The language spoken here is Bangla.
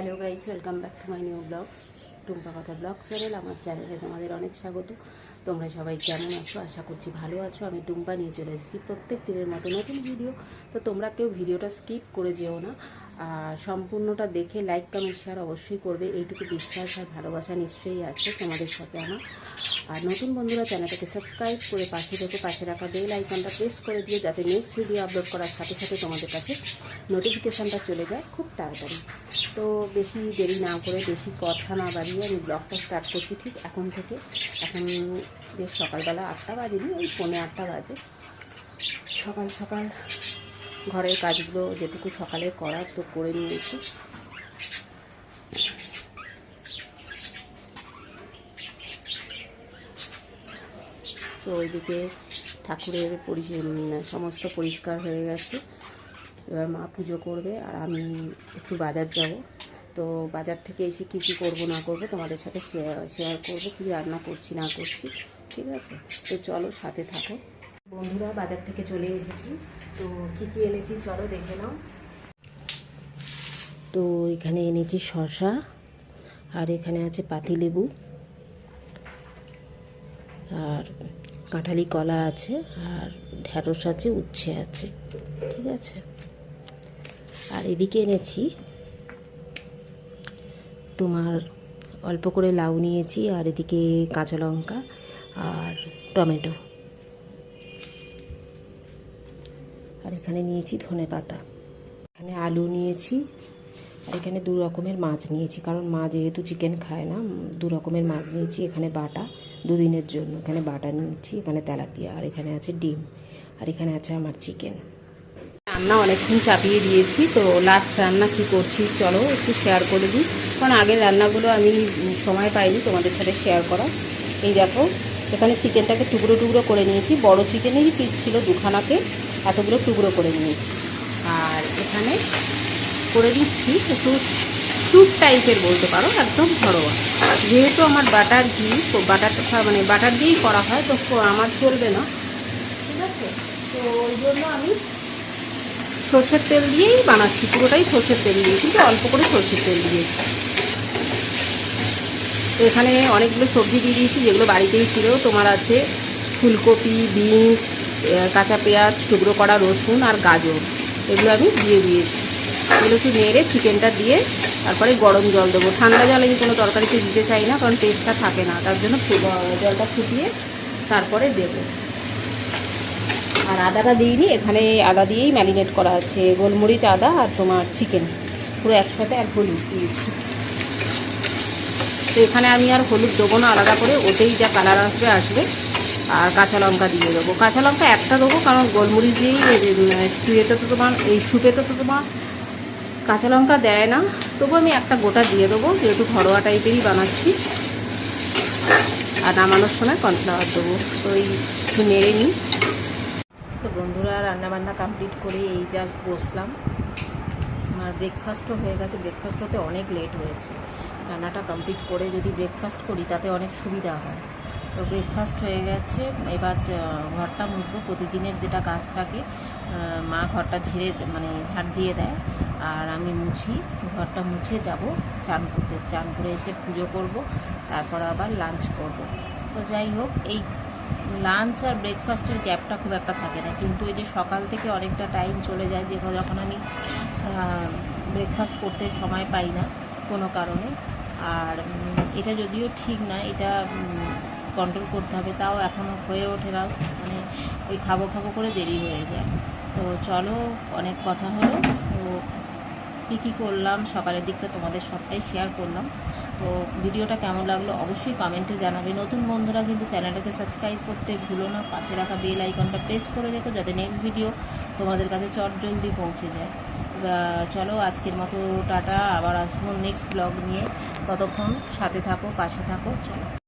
Hello guys welcome back to my new vlogs Tumpa Kotha vlog channel আমার চ্যানেলে তোমাদের অনেক স্বাগত। তোমরা সবাই কেমন আছো? আশা করছি ভালো আছো। আমি টুম্পা নিয়ে চলে এসেছি প্রত্যেক দিনের মতো নতুন ভিডিও তো তোমরা কেউ ভিডিওটা স্কিপ করে যেও না। আর সম্পূর্ণটা দেখে লাইক কমেন্ট শেয়ার অবশ্যই করবে। এইটুকু বিশ্বাস আর ভালোবাসা নিশ্চয়ই আছে তোমাদের সাথে আমার। আর নতুন বন্ধুরা চ্যানেলটাকে সাবস্ক্রাইব করে পাশে থেকে পাশে রাখা বেল আইকনটা প্রেস করে দিয়ে যাতে নেক্সট ভিডিও আপলোড করার সাথে সাথে তোমাদের কাছে নোটিফিকেশানটা চলে যায় খুব তাড়াতাড়ি। তো বেশি দেরি না করে বেশি কথা না বাড়িয়ে আমি ব্লগটা স্টার্ট করছি ঠিক এখন থেকে। এখন বেশ সকালবেলা আটটা বাজেনি, ওই পৌনে আটটা বাজে। সকাল সকাল ঘরের কাজগুলো যেটুকু সকালে করার তো করে নিয়েছি। তো ওইদিকে ঠাকুরের সমস্ত পরিষ্কার হয়ে গেছে। এবার মা পুজো করবে আর আমি একটু বাজার যাব। তো বাজার থেকে এসে কী কী করব না করব তোমাদের সাথে শেয়ার করব, কী রান্না করছি, না করছি, ঠিক আছে? তো চলো সাথে থাকো। বন্ধুরা, বাজার থেকে চলে এসেছি। তো কী কী এনেছি চলো দেখে নাও। তো এখানে এনেছি শসা আর এখানে আছে পাতিলেবু। আর কাঁঠালি কলা আছে আর ঢ্যাঁড়স আছে, উচ্ছে আছে, ঠিক আছে? আর এদিকে এনেছি তোমার অল্প করে লাউ নিয়েছি আর এদিকে কাঁচা লঙ্কা আর টমেটো। আর এখানে নিয়েছি ধনে পাতা। এখানে আলু নিয়েছি আর এখানে দু রকমের মাছ নিয়েছি, কারণ মা যেহেতু চিকেন খায় না, দু রকমের মাছ নিয়েছি, এখানে বাটা দুদিনের জন্য। এখানে বাটা নিয়েছি, এখানে তেলাপিয়া, আর এখানে আছে ডিম, আর এখানে আছে আমার চিকেন রান্না অনেকক্ষণ চাপিয়ে দিয়েছি, তো লাস্ট রান্না কি করছি চলো একটু শেয়ার করে দিই। কারণ আগের রান্নাগুলো আমি সময় পাইনি তোমাদের সাথে শেয়ার করা এই দেখো, এখানে চিকেনটাকে টুকরো টুকরো করে নিয়েছি। বড় চিকেনেরই পিস ছিল দুখানাকে, এতগুলো টুকরো করে নিয়েছি। আর এখানে করে দিচ্ছি একটু স্যুপ টাইপের বলতে পারো, একদম ঘরোয়া। যেহেতু আমার বাটার ঘি, তো বাটারটা মানে বাটার দিয়েই করা হয়, তো আমার চলবে না। ঠিক আছে? তো ওই জন্য আমি সর্ষের তেল দিয়েই বানাচ্ছি, পুরোটাই সর্ষের তেল দিয়ে, কিন্তু অল্প করে সর্ষের তেল দিয়েছি। তো এখানে অনেকগুলো সবজি দিয়ে দিয়েছি, যেগুলো বাড়িতেই ছিল। তোমার আছে ফুলকপি, বিনস কাঁচা পেঁয়াজ, টুকরো করা রসুন আর গাজর। এগুলো আমি দিয়ে দিয়েছি। এগুলো একটু নেড়ে চিকেনটা দিয়ে তারপরে গরম জল দেবো। ঠান্ডা জল আমি কোনো তরকারিতে দিতে চাই না, কারণ টেস্টটা থাকে না, তার জন্য জলটা ফুটিয়ে তারপরে দেবো। আর আদাটা দিইনি, এখানে আদা দিয়েই ম্যারিনেট করা আছে, গোলমরিচ, আদা আর তোমার চিকেন পুরো একসাথে আর হলুদ দিয়েছি। তো এখানে আমি আর হলুদ দেবো না, আলাদা করে ওতেই যা কালার আসবে আসবে। আর কাঁচা লঙ্কা দিয়ে দেবো। কাঁচা লঙ্কা একটা দেবো, কারণ গোলমরিচ দিয়েই শুয়েতে তো তোমার এই শুপেতে তো তোমার কাঁচা লঙ্কা দেয় না, তবু আমি একটা গোটা দিয়ে দেবো, যেহেতু ঘরোয়া টাইপেরই বানাচ্ছি। আর নামানোর সময় কর্নফ্লাওয়ার দেবো, তো এই একটু নেড়ে নিই। তো বন্ধুরা, রান্নাবান্না কমপ্লিট করে এই জাস্ট বসলাম। আমার ব্রেকফাস্টও হয়ে গেছে ব্রেকফাস্ট হতে অনেক লেট হয়েছে। রান্নাটা কমপ্লিট করে যদি ব্রেকফাস্ট করি, তাতে অনেক সুবিধা হয়। তো ব্রেকফাস্ট হয়ে গেছে, এবার ঘরটা মুছবো। প্রতিদিনের যেটা কাজ থাকে মা ঘরটা ঝেড়ে মানে ঝাড় দিয়ে দেয়। আর আমি মুছি, ঘরটা মুছে যাব, চান করতে, চান করে এসে পুজো করব, তারপর আবার লাঞ্চ করব। তো যাই হোক, এই লাঞ্চ আর ব্রেকফাস্টের গ্যাপটা খুব একটা থাকে না। কিন্তু এই যে সকাল থেকে অনেকটা টাইম চলে যায়, যে যখন আমি ব্রেকফাস্ট করতে সময় পাই না, কোনো কারণে। আর এটা যদিও ঠিক না, এটা কন্ট্রোল করতে হবে, তাও এখনও হয়ে ওঠে না। মানে ওই খাব খাব করে দেরি হয়ে যায়। তো চলো, অনেক কথা হলো। তো কী কী করলাম, সকালের দিকটা তোমাদের সবটাই শেয়ার করলাম। তো ভিডিওটা কেমন লাগল অবশ্যই কমেন্টে জানাবে। নতুন বন্ধুরা কিন্তু চ্যানেলটাকে সাবস্ক্রাইব করতে ভুলো না। পাশে রাখা বেল আইকনটা প্রেস করে রেখো যাতে নেক্সট ভিডিও তোমাদের কাছে চট জলদি পৌঁছে যায়। চলো আজকের মতো টাটা। আবার আসব নেক্সট ব্লগ নিয়ে। ততক্ষণ সাথে থাকো, পাশে থাকো, চলো।